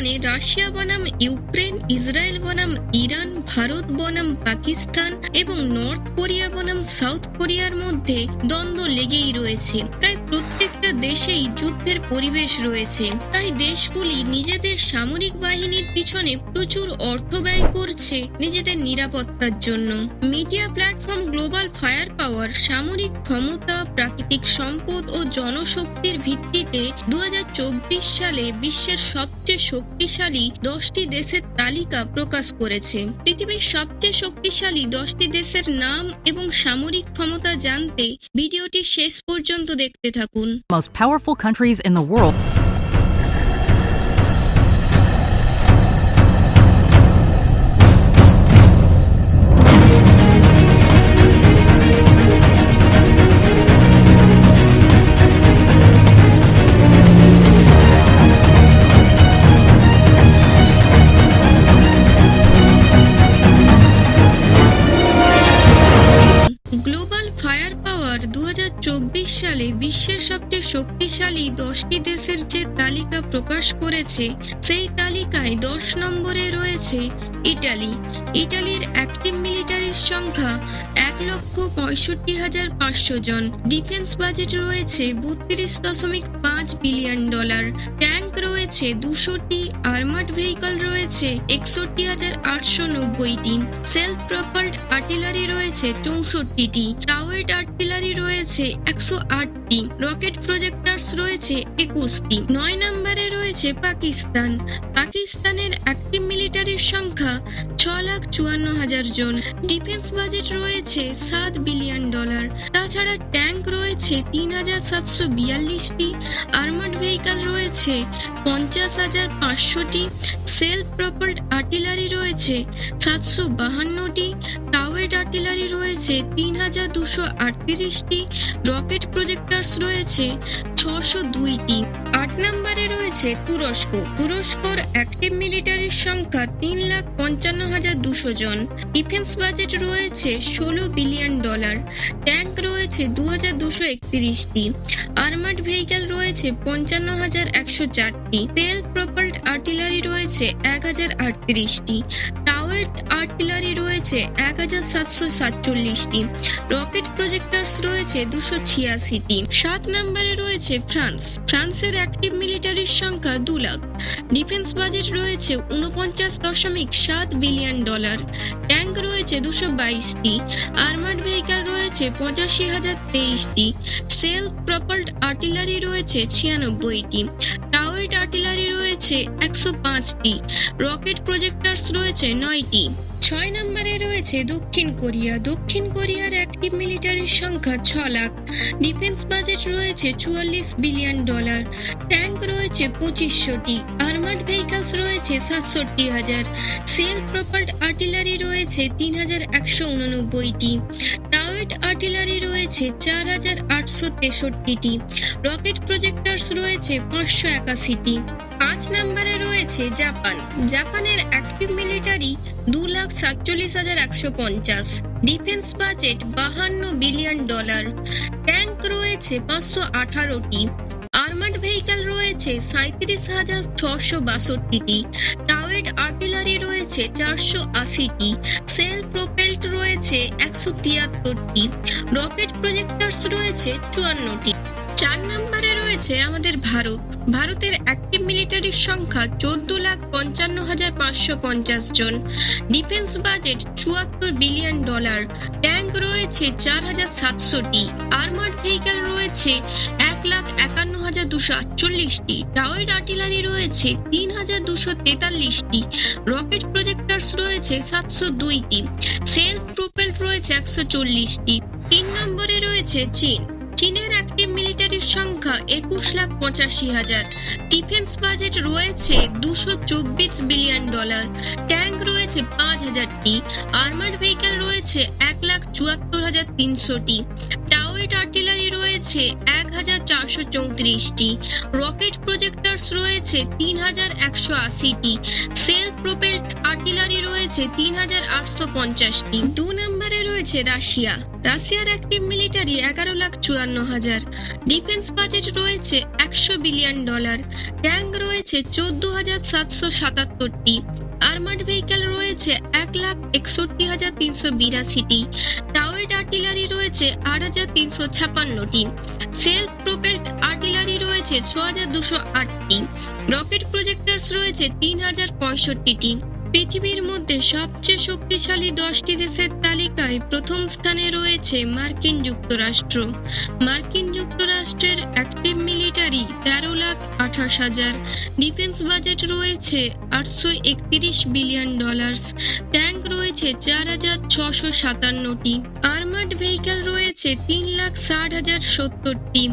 money Russia বনাম, Ukraine, Israel বনাম, Iran, Bharat বনাম, পাকিস্তান এবং নর্থ কোরিয়া বনাম, সাউথ কোরিয়ার মধ্যে দ্বন্দ্ব লেগেই রয়েছে। প্রায় প্রত্যেকটা দেশেই যুদ্ধের পরিবেশ রয়েছে। তাই দেশগুলি নিজেদের সামরিক বাহিনীর পিছনে প্রচুর অর্থ ব্যয় করছে নিজেদের নিরাপত্তার জন্য। Media platform global fire power সামরিক ক্ষমতা, প্রাকৃতিক সম্পদ ও জনশক্তির ভিত্তিতে দু হাজার চব্বিশ সালে বিশ্বের সবচেয়ে শক্তিশালী দশটি দেশের তালিকা প্রকাশ করেছে পৃথিবীর সবচেয়ে শক্তিশালী দশটি দেশের নাম এবং সামরিক ক্ষমতা জানতে ভিডিওটি শেষ পর্যন্ত দেখতে থাকুন. পাওয়ার দু সালে বিশ্বের সবচেয়ে শক্তিশালী দশটি দেশের যে তালিকা প্রকাশ করেছে, সেই তালিকায় দশ নম্বরে রয়েছে ইটালি। ইটালির অ্যাক্টিভ মিলিটারির সংখ্যা এক লক্ষ পঁয়ষট্টি হাজার পাঁচশো জন। ডিফেন্স বাজেট রয়েছে বত্রিশ দশমিক পাঁচ বিলিয়ন ডলার। ট্যাঙ্ক রয়েছে দুশোটি আর্মার্ড ভেহিকল রয়েছে একষট্টি হাজার আটশো নব্বইটি। সেলফ প্রপাল্ড আর্টিলারি রয়েছে চৌষট্টিটি। টাওয়েড আর্টিলারি রয়েছে একশো আটটি রকেট প্রজেক্টার্স রয়েছে একুশটি। নয় নম্বরে রয়েছে পাকিস্তান। পাকিস্তানের অ্যাক্টিভ মিলিটারির সংখ্যা ছ লাখ চুয়ান্ন হাজার জন। ডিফেন্স বাজেট রয়েছে সাত বিলিয়ন ডলার। তাছাড়া ট্যাঙ্ক রয়েছে তিন হাজার সাতশো বিয়াল্লিশটি। আর্মার্ড ভেহিকল রয়েছে পঞ্চাশ হাজার পাঁচশোটি। সেলফ প্রপাল্ড আর্টিলারি রয়েছে সাতশো বাহান্নটি। টাওয়েট আর্টিলারি রয়েছে তিন হাজার দুশো আটত্রিশটি। রকেট প্রজেক্টার্স রয়েছে ছশো দুইটি। আট নম্বরে রয়েছে তুরস্ক। তুরস্কর অ্যাক্টিভ মিলিটারির সংখ্যা তিন লাখ পঞ্চান্ন হাজার দুশো জন। ডিফেন্স বাজেট রয়েছে ষোলো বিলিয়ন ডলার ট্যাঙ্ক রয়েছে দু হাজার দুশো একত্রিশটি। আর্মার্ড ভেহিকেল রয়েছে পঞ্চান্ন হাজার একশো চারটি। তেল প্রপাল্ড আর্টিলারি রয়েছে এক হাজার আটত্রিশটি। টাওয়েট আর্টিলারি রয়েছে এক হাজার সাতশো সাতচল্লিশটি। রকেট প্রজেক্টার্স রয়েছে দুশো ছিয়াশিটি। সাত নম্বরে রয়েছে ফ্রান্স ফ্রান্সের অ্যাক্টিভ মিলিটারির সংখ্যা দু লাখ। ডিফেন্স বাজেট রয়েছে উনপঞ্চাশ দশমিক সাত বিলিয়ন ডলার ট্যাঙ্ক রয়েছে দুশো বাইশটি। আর্মার্ড ভেহিক্যাল রয়েছে পঁচাশি হাজার তেইশটি। সেলফ প্রপাল্ড আর্টিলারি রয়েছে ছিয়ানব্বইটি। টাওয়েট আর্টিলারি রয়েছে একশো পাঁচটি, রকেট প্রজেক্টার্স রয়েছে নয়টি। ছয় নম্বরে রয়েছে দক্ষিণ কোরিয়া। দক্ষিণ কোরিয়ার অ্যাক্টিভ মিলিটারির সংখ্যা ছ লাখ। ডিফেন্স বাজেট রয়েছে চুয়াল্লিশ বিলিয়ন ডলার। ট্যাঙ্ক রয়েছে পঁচিশশোটি। আর্মার্ড ভেহিকলস রয়েছে সাতষট্টি হাজার। সেল প্রপাল্ড আর্টিলারি রয়েছে তিন হাজার একশো উননব্বইটি। আর্টিলারি রয়েছে চার হাজার আটশো তেষট্টিটি। রকেট প্রজেক্টার্স রয়েছে পাঁচশো একাশিটি। পাঁচ নম্বরে রয়েছে জাপান। জাপানের অ্যাক্টিভ মিলিটারি দু লাখ সাতচল্লিশ হাজার একশো পঞ্চাশ। ডিফেন্স বাজেট বাহান্ন বিলিয়ন ডলার। ট্যাঙ্ক রয়েছে পাঁচশো আঠারোটি। আর্মার্ড ভেহিক্যাল রয়েছে সাঁত্রিশ হাজার ছশো বাষট্টিটি। টাওয়েড আর্টিলারি রয়েছে চারশো আশিটি সেল প্রোপেল্ট রয়েছে একশো তিয়াত্তরটি রকেট প্রজেক্টার্স রয়েছে চুয়ান্নটি রয়েছে আমাদের ভারত। ভারতের অ্যাক্টিভ মিলিটারির সংখ্যা চোদ্দ লাখ পঞ্চান্ন হাজার পাঁচশো পঞ্চাশ জন। ডিফেন্স বাজেট চুয়াত্তর বিলিয়ন ডলার ট্যাঙ্ক রয়েছে চার হাজার সাতশোটি আর্মার্ড ভেহিক্যাল রয়েছে এক লাখ একান্ন হাজার দুশো আটচল্লিশটি। টাওয়েড আর্টিলারি রয়েছে তিন হাজার দুশো তেতাল্লিশটি। রকেট প্রজেক্টার্স রয়েছে সাতশো দুইটি। সেলফ প্রোপেল্ট রয়েছে একশো চল্লিশটি। তিন নম্বরে রয়েছে চীন। চীনের অ্যাক্টিভ মিলিটারির সংখ্যা একুশ লাখ পঁচাশি হাজার। ডিফেন্স বাজেট রয়েছে দুশো চব্বিশ বিলিয়ন ডলার। ট্যাঙ্ক রয়েছে পাঁচ হাজারটি। আর্মার্ড ভেহিক্যাল রয়েছে এক লাখ চুয়াত্তর হাজার তিনশোটি। টাওয়েট আর্টিলারি রয়েছে এক হাজার চারশো চৌত্রিশটি। রকেট প্রজেক্টার্স রয়েছে তিন হাজার একশো আশিটি। সেলফ প্রোপেল্ট আর্টিলারি রয়েছে তিন হাজার আটশো পঞ্চাশটি। দু নম্বরে রয়েছে রাশিয়া। রাশিয়ার অ্যাক্টিভ মিলিটারি এগারো লাখ চুয়ান্ন হাজার। ডিফেন্স বাজেট রয়েছে একশো বিলিয়ন ডলার ট্যাঙ্ক রয়েছে চোদ্দ হাজার সাতশো সাতাত্তরটি। আর্মার্ড ভেহিকেল রয়েছে এক লাখ একষট্টি হাজার তিনশো বিরাশিটি। টাওয়েড আর্টিলারি রয়েছে আট হাজার তিনশো ছাপান্নটি। সেলফ প্রোপেলড আর্টিলারি রয়েছে ছ হাজার দুশো আটটি। রকেট প্রজেক্টার্স রয়েছে তিন হাজার পঁয়ষট্টিটি। পৃথিবীর মধ্যে সবচেয়ে শক্তিশালী দশটি দেশের তালিকায় প্রথম স্থানে রয়েছে মার্কিন যুক্তরাষ্ট্র। মার্কিন যুক্তরাষ্ট্রের অ্যাক্টিভ মিলিটারি তেরো লাখ আঠাশ হাজার, ডিফেন্স বাজেট রয়েছে আটশো একত্রিশ বিলিয়ন ডলার্স, ট্যাঙ্ক রয়েছে চার হাজার ছশো সাতান্নটি, আর্মার্ড ভেহিকেল রয়েছে তিন লাখ ষাট হাজার সত্তরটি,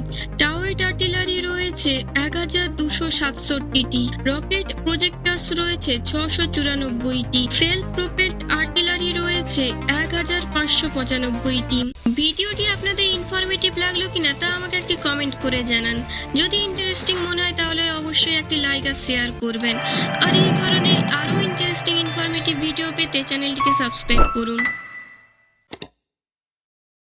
টাওয়েট আর্টিলারি রয়েছে এক হাজার দুশো সাতষট্টিটি, রকেট প্রজেক্টরস রয়েছে ছশো চুরানব্বইটি সেলফ প্রোপেট আর্টিলারি রয়েছে এক হাজার পাঁচশো পঁচানব্বইটি। ভিডিওটি আপনাদের ইনফরমেটিভ লাগল কিনা তা আমাকে একটি কমেন্ট করে জানান। যদি ইন্টারেস্টিং মনে হয় তাহলে অবশ্যই একটি লাইক আর শেয়ার করবেন। আর এই ধরনের আরও ইন্টারেস্টিং ইনফরমেটিভ ভিডিও পেতে চ্যানেলটিকে সাবস্ক্রাইব করুন।